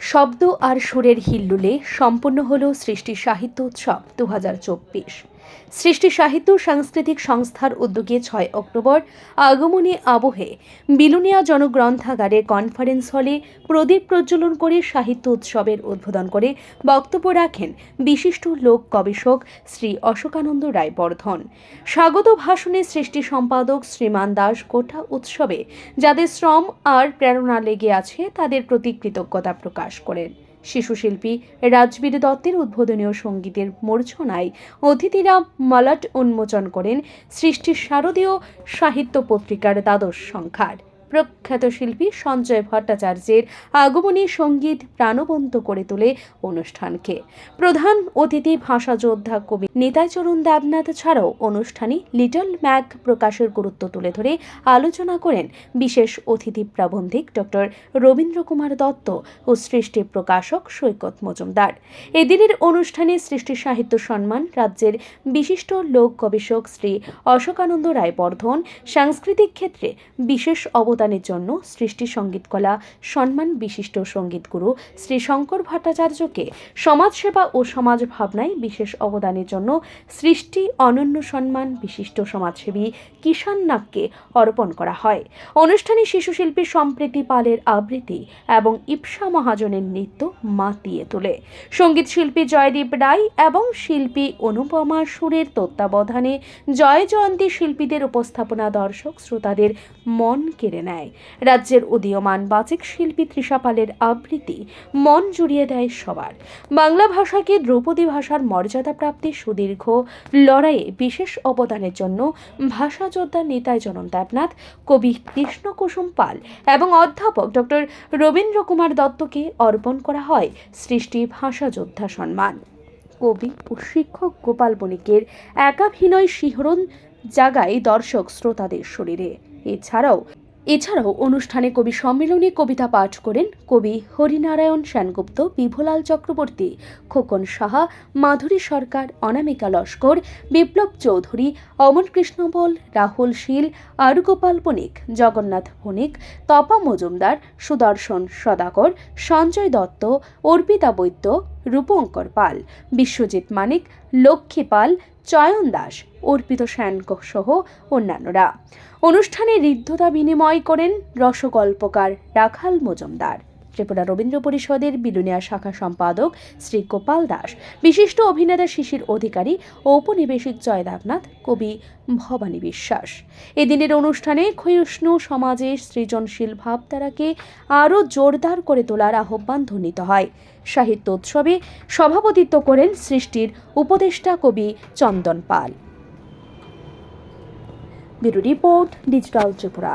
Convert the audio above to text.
শব্দ আর সুরের হিল্লুলে সম্পন্ন হল সৃষ্টি সাহিত্য উৎসব দু হাজার চব্বিশ। সৃষ্টি সাহিত্য সাংস্কৃতিক সংস্থার উদ্যোগে ছয় অক্টোবর আগমনী আবহে বিলুনিয়া জনগ্রন্থাগারের কনফারেন্স হলে প্রদীপ প্রজ্বলন করে সাহিত্য উৎসবের উদ্বোধন করে বক্তব্য রাখেন বিশিষ্ট লোক গবেষক শ্রী অশোকানন্দ রায়বর্ধন। স্বাগত ভাষণে সৃষ্টি সম্পাদক শ্রীমান দাস কোঠা উৎসবে যাদের শ্রম আর প্রেরণা লেগে আছে তাদের প্রতি কৃতজ্ঞতা প্রকাশ করেন। শিশুশিল্পী রাজবীর দত্তের উদ্বোধনীয় সঙ্গীতের মূর্ছনায় অতিথিরা মালাট উন্মোচন করেন সৃষ্টির শারদীয় সাহিত্য পত্রিকার দ্বাদশ সংখ্যার। প্রখ্যাত শিল্পী সঞ্জয় ভট্টাচার্যের আগমনী সংগীত প্রাণবন্ত করে তোলে অনুষ্ঠানকে। প্রধান অতিথি ভাষা যোদ্ধা কবি নিতাইচরণ দেবনাথ ছাড়াও অনুষ্ঠানে লিটল ম্যাক প্রকাশের গুরুত্ব তুলে ধরে আলোচনা করেন বিশেষ অতিথি প্রাবন্ধিক ডক্টর রবীন্দ্র কুমার দত্ত ও সৃষ্টি প্রকাশক সৈকত মজুমদার। এদিনের অনুষ্ঠানে সৃষ্টি সাহিত্য সম্মান রাজ্যের বিশিষ্ট লোক গবেষক শ্রী অশোকানন্দ রায়বর্ধন সাংস্কৃতিক ক্ষেত্রে বিশেষ অবদানের জন্য সৃষ্টি সঙ্গীতকলা সম্মান বিশিষ্ট সঙ্গীতগুরু শ্রী শঙ্কর ভট্টাচার্যকে সমাজসেবা ও সমাজ ভাবনায় বিশেষ অবদানের জন্য সৃষ্টি অনন্য সম্মান বিশিষ্ট সমাজসেবী কিষান নাগকে অর্পণ করা হয়। অনুষ্ঠানে শিশুশিল্পী সম্প্রীতি পালের আবৃত্তি এবং ইপসা মহাজনের নৃত্য মাতিয়ে তোলে। সংগীত শিল্পী জয়দীপ রায় এবং শিল্পী অনুপমা সুরের তত্ত্বাবধানে জয় জয়ন্তী শিল্পীদের উপস্থাপনা দর্শক শ্রোতাদের মন কেড়ে নেয়। রাজ্যের উদীয়মান বাচিক শিল্পী তৃষা পালের আবৃত্তি মন জুড়িয়ে দেয় সবার। বাংলা ভাষাকে দ্রৌপদী ভাষার মর্যাদা প্রাপ্তির সুদীর্ঘ লড়াইয়ে বিশেষ অবদানের জন্য ভাষা যোদ্ধা নিতাই জনন দেবনাথ, কবি কৃষ্ণ কুসুম পাল এবং অধ্যাপক ডক্টর রবীন্দ্র কুমার দত্তকে অর্পণ করা হয় সৃষ্টি ভাষা যোদ্ধা সম্মান কবি ও শিক্ষক গোপাল বণিকের একাভিনয় শিহরণ জাগায় দর্শক শ্রোতাদের শরীরে। এছাড়াও এছাড়াও অনুষ্ঠানে কবি সম্মেলনে কবিতা পাঠ করেন কবি হরিনারায়ণ সেনগুপ্ত, বিভলাল চক্রবর্তী, খোকন সাহা, মাধুরী সরকার, অনামিকা লস্কর, বিপ্লব চৌধুরী অমর কৃষ্ণ বল, রাহুল শীল, আরুগোপাল বণিক, জগন্নাথ বণিক, তপা মজুমদার, সুদর্শন সদাকর সঞ্জয় দত্ত, অর্পিতা বৈদ্য রূপঙ্কর পাল, বিশ্বজিৎ মানিক, লক্ষ্মী পাল, চয়ন দাস, অর্পিত সেন সহ অন্যান্যরা। অনুষ্ঠানে ঋদ্ধতা বিনিময় করেন রসগল্পকার রাখাল মজুমদার। ত্রিপুরা রবীন্দ্র পরিষদের বিলুনিয়া শাখা সম্পাদক শ্রী গোপাল দাস, বিশিষ্ট অভিনেতা শিশির অধিকারী ও উপনিবেশিক জয় দেবনাথ, কবি ভবানী বিশ্বাস। এদিনের অনুষ্ঠানে ক্ষয়িষ্ণু সমাজের সৃজনশীল ভাবধারাকে আরও জোরদার করে তোলার আহ্বান ধ্বনিত হয়। সাহিত্য উৎসবে সভাপতিত্ব করেন সৃষ্টির উপদেষ্টা কবি Chandan Pal. Bureau report, digital Tripura.